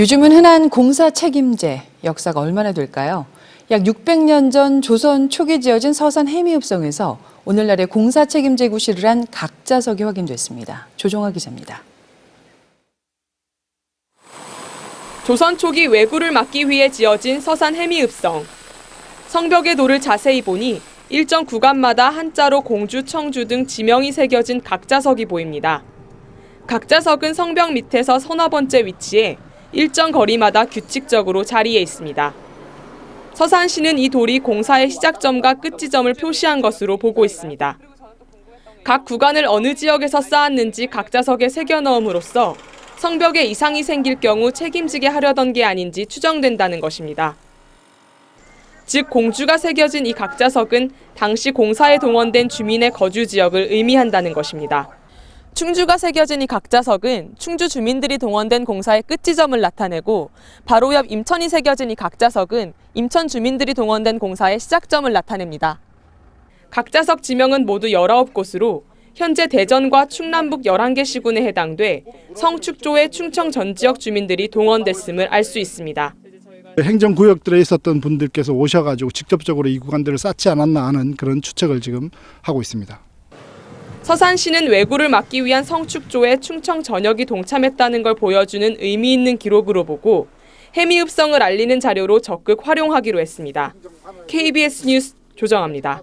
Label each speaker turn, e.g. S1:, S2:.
S1: 요즘은 흔한 공사 책임제 역사가 얼마나 될까요? 약 600년 전 조선 초기 지어진 서산 해미읍성에서 오늘날의 공사 책임제 구실을 한 각자석이 확인됐습니다. 조종화 기자입니다.
S2: 조선 초기 왜구를 막기 위해 지어진 서산 해미읍성. 성벽의 돌을 자세히 보니 일정 구간마다 한자로 공주, 청주 등 지명이 새겨진 각자석이 보입니다. 각자석은 성벽 밑에서 서너 번째 위치에 일정 거리마다 규칙적으로 자리해 있습니다. 서산시는 이 돌이 공사의 시작점과 끝지점을 표시한 것으로 보고 있습니다. 각 구간을 어느 지역에서 쌓았는지 각자석에 새겨 넣음으로써 성벽에 이상이 생길 경우 책임지게 하려던 게 아닌지 추정된다는 것입니다. 즉 공주가 새겨진 이 각자석은 당시 공사에 동원된 주민의 거주 지역을 의미한다는 것입니다. 충주가 새겨진 이 각자석은 충주 주민들이 동원된 공사의 끝지점을 나타내고 바로 옆 임천이 새겨진 이 각자석은 임천 주민들이 동원된 공사의 시작점을 나타냅니다. 각자석 지명은 모두 19곳으로 현재 대전과 충남북 11개 시군에 해당돼 성축조의 충청 전 지역 주민들이 동원됐음을 알 수 있습니다.
S3: 행정구역들에 있었던 분들께서 오셔가지고 직접적으로 이 구간들을 쌓지 않았나 하는 그런 추측을 지금 하고 있습니다.
S2: 서산시는 왜구를 막기 위한 성축조에 충청 전역이 동참했다는 걸 보여주는 의미 있는 기록으로 보고 해미읍성을 알리는 자료로 적극 활용하기로 했습니다. KBS 뉴스 조정합니다.